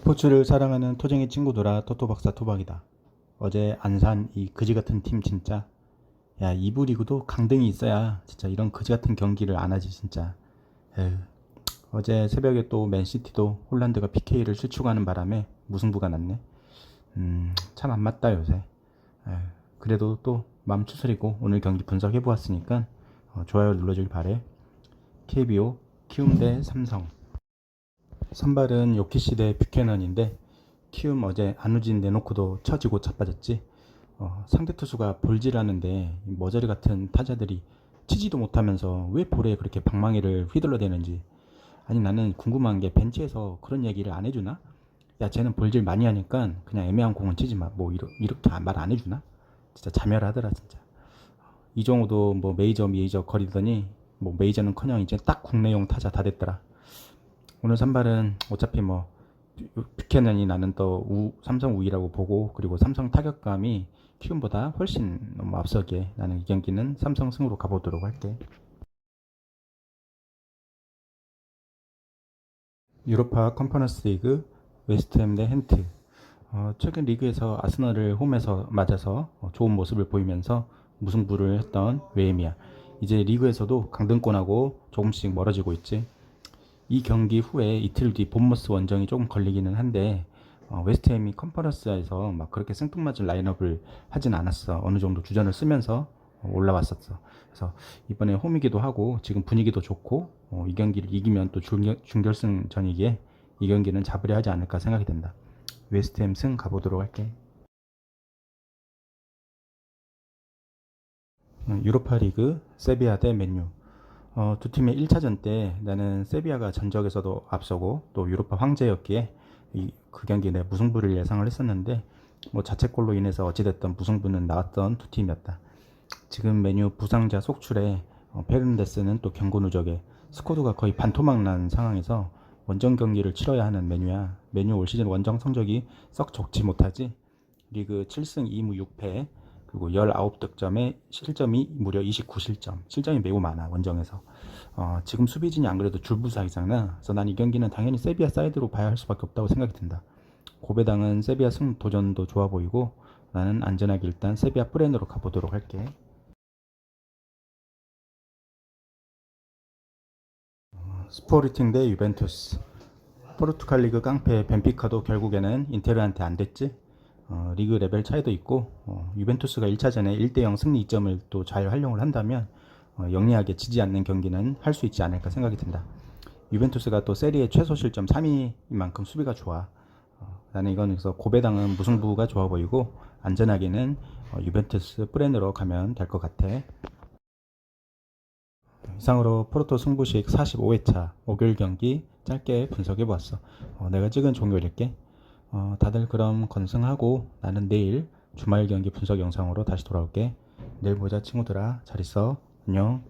스포츠를 사랑하는 토쟁이 친구들아 토토 박사 토박이다. 어제 안산 이 그지 같은 팀 진짜 야 이부 리그도 강등이 있어야 진짜 이런 그지 같은 경기를 안 하지 진짜. 에휴. 어제 새벽에 또 맨시티도 홀란드가 PK를 실축하는 바람에 무승부가 났네. 음, 참 안 맞다 요새. 에휴. 그래도 또 마음 추스리고 오늘 경기 분석해 보았으니까 어, 좋아요 눌러주길 바래. KBO 키움 대 삼성. 선발은 요키시 대 뷰캐넌인데 키움 어제 안우진 내놓고도 처지고 자빠졌지. 어, 상대 투수가 볼질하는데 이 머저리 같은 타자들이 치지도 못하면서 왜 볼에 그렇게 방망이를 휘둘러대는지. 아니 나는 궁금한 게 벤치에서 그런 얘기를 안 해주나? 야 쟤는 볼질 많이 하니까 그냥 애매한 공은 치지 마. 뭐 이렇게, 이렇게 말 안 해주나? 진짜 자멸하더라 진짜. 이정우도 뭐 메이저 메이저 거리더니 뭐 메이저는커녕 이제 딱 국내용 타자 다 됐더라. 오늘 선발은 어차피 뭐 뷰캐넌이 나는 또 우, 삼성 우위라고 보고 그리고 삼성 타격감이 키움보다 훨씬 너무 앞서기에 나는 이 경기는 삼성 승으로 가보도록 할게. 유로파 컨퍼런스 리그 웨스트햄 대 헨트 어, 최근 리그에서 아스널을 홈에서 맞아서 어, 좋은 모습을 보이면서 무승부를 했던 웨임이야. 이제 리그에서도 강등권하고 조금씩 멀어지고 있지. 이 경기 후에 이틀 뒤 본머스 원정이 조금 걸리기는 한데 어, 웨스트햄이 컨퍼런스에서 막 그렇게 생뚱맞은 라인업을 하진 않았어. 어느 정도 주전을 쓰면서 어, 올라왔었어. 그래서 이번에 홈이기도 하고 지금 분위기도 좋고 어, 이 경기를 이기면 또 중결, 중결승전이기에 이 경기는 잡으려 하지 않을까 생각이 된다. 웨스트햄 승 가보도록 할게. 음, 유로파 리그 세비야 대 맨유. 어, 두 팀의 1차전 때 나는 세비야가 전적에서도 앞서고 또 유로파 황제였기에 이, 그 경기에 내 무승부를 예상을 했었는데 뭐 자책골로 인해서 어찌됐던 무승부는 나왔던 두 팀이었다. 지금 메뉴 부상자 속출에 어, 페른데스는 또 경고 누적에 스코드가 거의 반토막 난 상황에서 원정 경기를 치러야 하는 메뉴야. 메뉴 올 시즌 원정 성적이 썩 좋지 못하지. 리그 7승 2무 6패 그리고 19득점에 실점이 무려 29실점. 실점이 매우 많아, 원정에서. 어, 지금 수비진이 안 그래도 줄부사이잖아. 그래서 난 이 경기는 당연히 세비야 사이드로 봐야 할 수밖에 없다고 생각이 든다. 고배당은 세비야 승 도전도 좋아 보이고 나는 안전하게 일단 세비야 프렌으로 가보도록 할게. 어, 스포르팅 대 유벤투스. 포르투갈 리그 깡패 벤피카도 결국에는 인테르한테 안 됐지. 어, 리그 레벨 차이도 있고 어, 유벤투스가 1차전에 1대0 승리 이점을 또 잘 활용을 한다면 어, 영리하게 지지 않는 경기는 할 수 있지 않을까 생각이 든다. 유벤투스가 또 세리에 최소 실점 3위인 만큼 수비가 좋아. 어, 나는 이건 그래서 고배당은 무승부가 좋아 보이고 안전하게는 어, 유벤투스 프렌으로 가면 될 것 같아. 이상으로 포르토 승부식 45회차 목요일 경기 짧게 분석해 보았어. 어, 내가 찍은 종료일게. 어, 다들 그럼 건승하고 나는 내일 주말 경기 분석 영상으로 다시 돌아올게. 내일 보자 친구들아. 잘 있어. 안녕.